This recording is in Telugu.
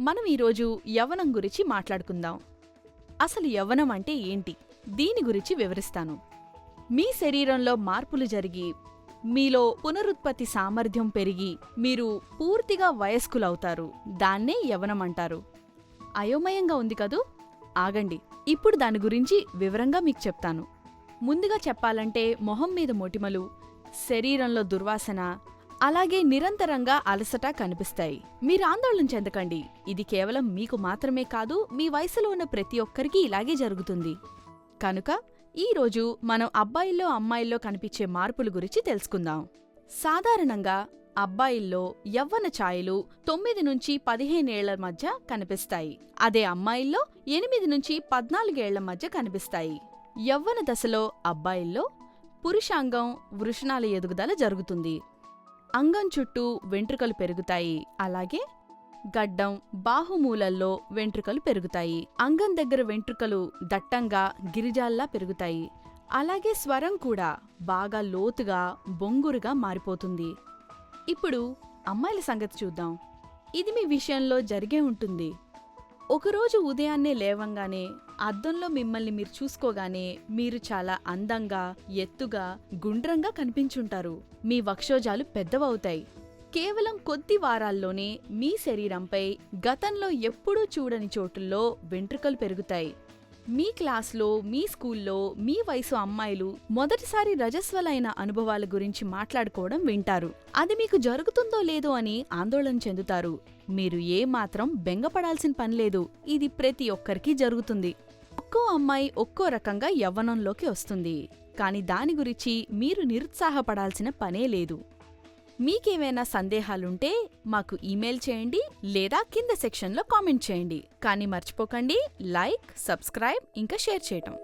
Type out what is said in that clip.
మనం ఈరోజు యవ్వనం గురించి మాట్లాడుకుందాం. అసలు యవ్వనం అంటే ఏంటి? దీని గురించి వివరిస్తాను. మీ శరీరంలో మార్పులు జరిగి మీలో పునరుత్పత్తి సామర్థ్యం పెరిగి మీరు పూర్తిగా వయస్కులవుతారు. దాన్నే యవ్వనం అంటారు. అయోమయంగా ఉంది కదూ? ఆగండి ఇప్పుడు దాని గురించి వివరంగా మీకు చెప్తాను. ముందుగా చెప్పాలంటే మొహం మీద మొటిమలు శరీరంలో దుర్వాసన అలాగే నిరంతరంగా అలసట కనిపిస్తాయి. మీరు ఆందోళన చెందకండి. ఇది కేవలం మీకు మాత్రమే కాదు మీ వయసులో ఉన్న ప్రతి ఒక్కరికి ఇలాగే జరుగుతుంది. కనుక ఈరోజు మనం అబ్బాయిల్లో అమ్మాయిల్లో కనిపించే మార్పుల గురించి తెలుసుకుందాం. సాధారణంగా అబ్బాయిల్లో యవ్వన ఛాయలు తొమ్మిది నుంచి పదిహేనేళ్ళ మధ్య కనిపిస్తాయి. అదే అమ్మాయిల్లో ఎనిమిది నుంచి పద్నాలుగేళ్ళ మధ్య కనిపిస్తాయి. యవ్వన దశలో అబ్బాయిల్లో పురుషాంగం వృషణాల ఎదుగుదల జరుగుతుంది. అంగం చుట్టూ వెంట్రుకలు పెరుగుతాయి. అలాగే గడ్డం బాహుమూలల్లో వెంట్రుకలు పెరుగుతాయి. అంగం దగ్గర వెంట్రుకలు దట్టంగా గిరిజాల్లా పెరుగుతాయి. అలాగే స్వరం కూడా బాగా లోతుగా బొంగురుగా మారిపోతుంది. ఇప్పుడు అమ్మాయిల సంగతి చూద్దాం. ఇది మీ విషయంలో జరిగే ఉంటుంది. ఒకరోజు ఉదయాన్నే లేవంగానే అద్దంలో మిమ్మల్ని మీరు చూసుకోగానే మీరు చాలా అందంగా ఎత్తుగా గుండ్రంగా కనిపించుంటారు. మీ వక్షోజాలు పెద్దవవుతాయి. కేవలం కొద్ది వారాల్లోనే మీ శరీరంపై గతంలో ఎప్పుడూ చూడని చోటుల్లో వెంట్రుకలు పెరుగుతాయి. మీ క్లాస్లో మీ స్కూల్లో మీ వయసు అమ్మాయిలు మొదటిసారి రజస్వలైన అనుభవాల గురించి మాట్లాడుకోవడం వింటారు. అది మీకు జరుగుతుందో లేదో అని ఆందోళన చెందుతారు. మీరు ఏ మాత్రం బెంగపడాల్సిన పనిలేదు ఇది ప్రతి ఒక్కరికి జరుగుతుంది. ఒక్కో అమ్మాయి ఒక్కో రకంగా యవ్వనంలోకి వస్తుంది. కాని దాని గురించి మీరు నిరుత్సాహపడాల్సిన పనే లేదు. మీకేమైనా సందేహాలుంటే మాకు ఈమెయిల్ చేయండి లేదా కింద సెక్షన్లో కామెంట్ చేయండి. కానీ మర్చిపోకండి లైక్ సబ్స్క్రైబ్ ఇంకా షేర్ చేయటం.